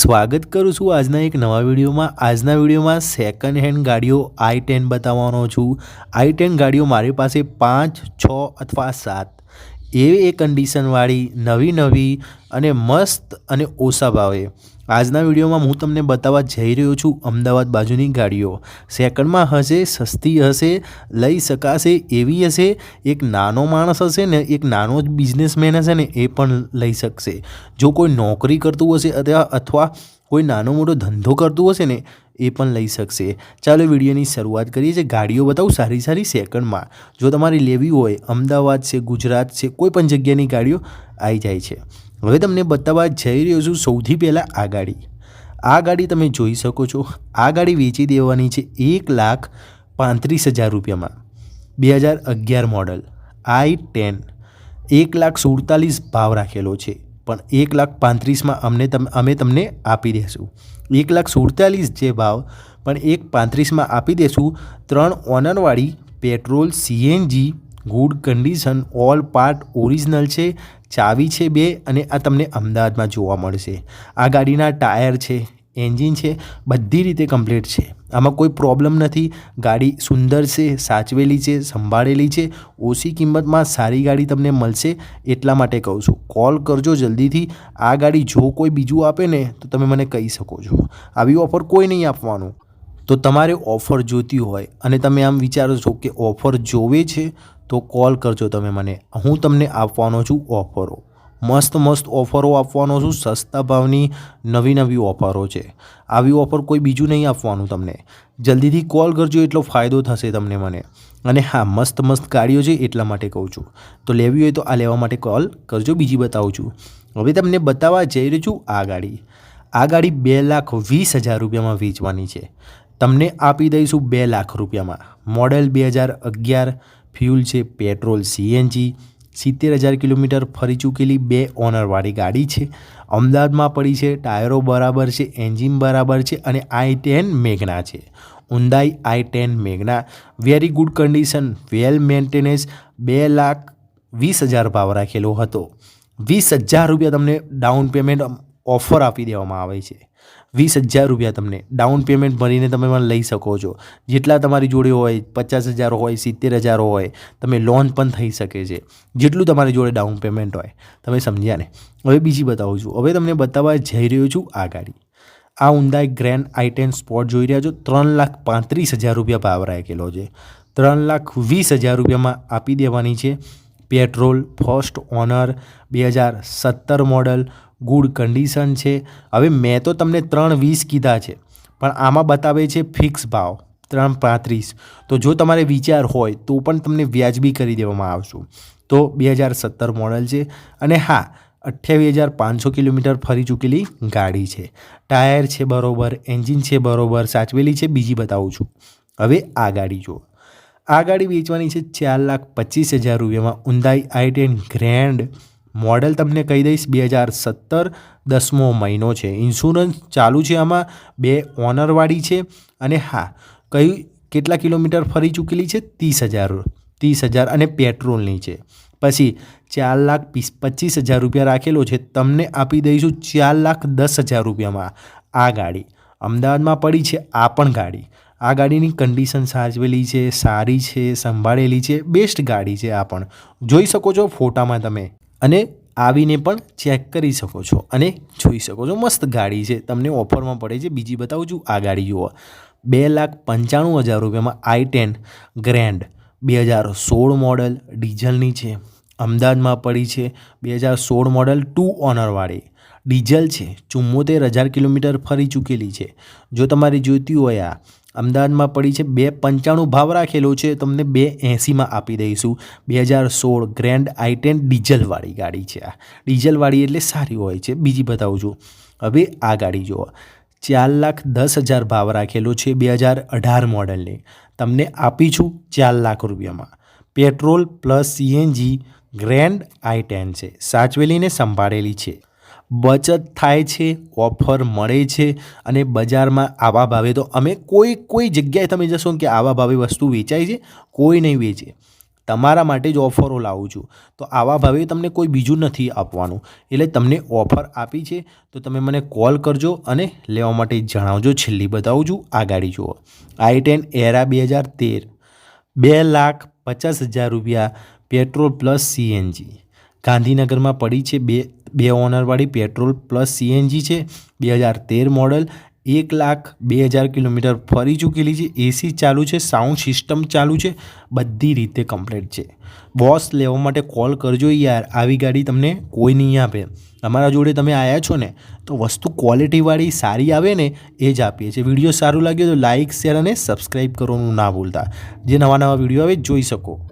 સ્વાગત કરું છું આજના એક નવા વિડીયોમાં. આજના વિડીયોમાં સેકન્ડ હેન્ડ ગાડીઓ આઈ ટેન બતાવવાનો છું. આઈ ટેન ગાડીઓ મારી પાસે પાંચ, છ અથવા સાત. એવી એ કન્ડિશનવાળી નવી નવી અને મસ્ત અને ઓછા ભાવે. આજના વિડીયોમાં હું તમને બતાવવા જઈ રહ્યો છું અમદાવાદ બાજુની ગાડીઓ. સેકન્ડમાં હશે, સસ્તી હશે, લઈ શકાશે, એવી હશે. એક નાનો માણસ હશે ને એક નાનો જ બિઝનેસમેન હશે ને એ પણ લઈ શકશે. જો કોઈ નોકરી કરતું હશે અથવા અથવા કોઈ નાનો મોટો ધંધો કરતું હશે ને એ પણ લઈ શકશે. ચાલો વિડીયોની શરૂઆત કરીએ છીએ ગાડીઓ બતાવું સારી સારી સેકન્ડમાં. જો તમારે લેવી હોય, અમદાવાદ છે, ગુજરાત છે, કોઈ પણ જગ્યાની ગાડીઓ આવી જાય છે. હવે તમને બતાવવા જઈ રહ્યો છું સૌથી પહેલાં આ ગાડી. આ ગાડી તમે જોઈ શકો છો. આ ગાડી વેચી દેવાની છે એક લાખ પાંત્રીસ હજાર રૂપિયામાં. બે હજાર અગિયાર મોડલ આઈ ટેન. એક લાખ સુડતાલીસ ભાવ રાખેલો છે. પણ એક લાખ પાંત્રીસમાં અમને તમ, અમે તમને આપી દઈશું એક લાખ સુડતાલીસ જે ભાવ, પણ એક પાંત્રીસમાં આપી દઈશું ત્રણ ઓનરવાળી petrol CNG good condition all part original છે, ચાવી છે બે અને આ તમને અમદાવાદમાં જોવા મળશે. આ ગાડીના ટાયર છે, એન્જિન છે, બધી રીતે કમ્પ્લીટ છે. આમાં કોઈ પ્રોબ્લેમ નથી. ગાડી સુંદર છે, સાચવેલી છે, સંભાળેલી છે. ઓછી કિંમતમાં સારી ગાડી તમને મળશે, એટલા માટે કહું છું. કોલ કરજો જલ્દીથી. આ ગાડી જો કોઈ બીજું આપે ને, તો તમે મને કહી શકો છો. આવી ઓફર કોઈ નહીં આપવાનું. તો તમારે ઓફર જોઈતી હોય અને તમે આમ વિચારો છો કે ઓફર જોવે છે, તો કોલ કરજો તમે મને. હું તમને આપવાનો છું ઓફરો મસ્ત મસ્ત ઓફરો આપવાનો છું, સસ્તા ભાવની નવી નવી ઓફરો છે. આવી ઓફર કોઈ બીજું નહીં આપવાનું તમને. જલ્દીથી કોલ કરજો, એટલો ફાયદો થશે તમને મને. અને હા, મસ્ત મસ્ત ગાડીઓ છે, એટલા માટે કહું છું. તો લેવી હોય તો આ લેવા માટે કોલ કરજો, બીજી બતાવું છું. હવે તમને બતાવવા જઈ રહ્યું છું આ ગાડી. આ ગાડી બે લાખ વીસ હજાર રૂપિયામાં વેચવાની છે. તમને આપી દઈશું બે લાખ રૂપિયામાં. મોડેલ બે હજાર અગિયાર, ફ્યુલ છે પેટ્રોલ સીએનજી. સિત્તેર હજાર કિલોમીટર ફરી ચૂકેલી બે ઓનરવાળી ગાડી છે. અમદાવાદમાં પડી છે, ટાયરો બરાબર છે, એન્જિન બરાબર છે અને આઈ ટેન મેઘના છે. Hyundai I ten Magna. Very good condition, well maintenance, બે લાખ વીસ હજાર ભાવ રાખેલો હતો. વીસ હજાર રૂપિયા તમને ડાઉન પેમેન્ટ ઓફર આપી દેવામાં આવે છે. વીસ હજાર રૂપિયા તમને. ડાઉન પેમેન્ટ ભરીને તમે પણ લઈ શકો છો. જેટલા તમારી જોડે હોય, પચાસ હજાર હોય, સિત્તેર હજાર હોય, તમે લોન પણ થઈ શકે છે. જેટલું તમારી જોડે ડાઉન પેમેન્ટ હોય. તમે સમજ્યા ને? હવે બીજી બતાવું છું. હવે તમને બતાવવા જઈ રહ્યો છું આ ગાડી આ ઉંદાઈ ગ્રેન્ડ આઈટેન સ્પોટ જોઈ રહ્યા છો. ત્રણ લાખ પાંત્રીસ હજાર રૂપિયા ભાવ રાખેલો છે. ત્રણ લાખ વીસ હજાર રૂપિયામાં આપી દેવાની છે. પેટ્રોલ ફર્સ્ટ ઓનર બે હજાર સત્તર મોડલ ગુડ કન્ડિશન છે. હવે મેં તો તમને ત્રણ વીસ કીધા છે, પણ આમાં બતાવે છે ફિક્સ ભાવ, ત્રણ પાંત્રીસ. તો જો તમારે વિચાર હોય તો પણ તમને વ્યાજબી કરી દેવામાં આવશું. તો બે હજાર સત્તર મોડલ છે અને હા, અઠ્યાવીસ હજાર પાંચસો કિલોમીટર ફરી ચૂકેલી ગાડી છે. ટાયર છે બરોબર, એન્જિન છે બરોબર, સાચવેલી છે, બીજી બતાવું છું. હવે આ ગાડી જુઓ. આ ગાડી વેચવાની છે ચાર લાખ પચીસ હજાર રૂપિયામાં Hyundai I ten grand model તમને કહી દઈશ, બે હજાર સત્તર દસમો મહિનો છે. ઇન્સ્યોરન્સ ચાલુ છે આમાં, બે ઓનરવાળી છે અને હા, કઈ કેટલા કિલોમીટર ફરી ચૂકેલી છે? ત્રીસ હજાર ત્રીસ હજાર અને પેટ્રોલની છે. પછી ચાર લાખ પીસ પચીસ હજાર રૂપિયા રાખેલો છે. તમને આપી દઈશું ચાર લાખ દસ હજાર રૂપિયામાં આ ગાડી. અમદાવાદમાં પડી છે આ પણ ગાડી. આ ગાડીની કન્ડિશન સાચવેલી છે, સારી છે, સંભાળેલી છે બેસ્ટ ગાડી છે આ પણ. જોઈ શકો છો ફોટામાં તમે. અને આવીને પણ ચેક કરી શકો છો અને જોઈ શકો છો. મસ્ત ગાડી છે. તમને ઓફરમાં પડે છે. બીજી બતાવું છું, આ ગાડી જુઓ. બે લાખ પંચાણું હજાર રૂપિયામાં આઈ ટેન ગ્રેન્ડ બે હજાર સોળ મોડલ ડીઝલની છે. અમદાવાદમાં પડી છે. બે હજાર સોળ મોડલ ટુ ઓનરવાળી ડીઝલ છે. ચુમ્મોતેર હજાર કિલોમીટર ફરી ચૂકેલી છે. જો તમારે જોઈતી હોય આ અમદાવાદમાં પડી છે બે પંચાણું ભાવ રાખેલો છે. તમને બે એંસીમાં આપી દઈશું. બે હજાર સોળ ગ્રેન્ડ આઈ ટેન ડીઝલવાળી ગાડી છે આ. ડીઝલવાળી એટલે સારી હોય છે. બીજી બતાવું છું હવે આ ગાડી જુઓ. ચાર લાખ દસ હજાર ભાવ રાખેલો છે બે હજાર અઢાર મોડલની. તમને આપીશું ચાર લાખ રૂપિયામાં. Petrol plus CNG grand I ten છે. સાચવેલીને સંભાળેલી છે. બચત થાય છે, ઓફર મળે છે અને બજારમાં આવા ભાવે. તો અમે કોઈ કોઈ જગ્યાએ તમે જશો કે આવા ભાવે વસ્તુ વેચાય છે, કોઈ નહીં વેચે. તમારા માટે જ ઓફરો લાવું છું. તો આવા ભાવે તમને કોઈ બીજું નથી આપવાનું. એટલે તમને ઓફર આપી છે, તો તમે મને કોલ કરજો અને લેવા માટે જણાવજો. છેલ્લી બતાવું છું, આ ગાડી જુઓ. આઈ ટેન એરા બે હજાર તેર. બે લાખ પચાસ હજાર રૂપિયા, પેટ્રોલ પ્લસ સીએનજી ગાંધીનગરમાં પડી છે બે બે ઓનરવાળી પેટ્રોલ પ્લસ સીએનજી છે. બે હજાર તેર મોડલ એક લાખ બે હજાર કિલોમીટર ફરી ચૂકેલી છે. એસી ચાલુ છે, સાઉન્ડ સિસ્ટમ ચાલુ છે, બધી રીતે કમ્પ્લીટ છે. બોસ લેવા માટે કોલ કરજો યાર, આવી ગાડી તમને કોઈ નહીં આપે. અમારા જોડે તમે આવ્યા છો ને, તો વસ્તુ ક્વોલિટીવાળી સારી આવે ને, એ જ આપીએ છીએ. વીડિયો સારું લાગ્યો તો લાઇક શેર અને સબસ્ક્રાઈબ કરવાનું ના ભૂલતા. જે નવા નવા વીડિયો આવે જોઈ શકો.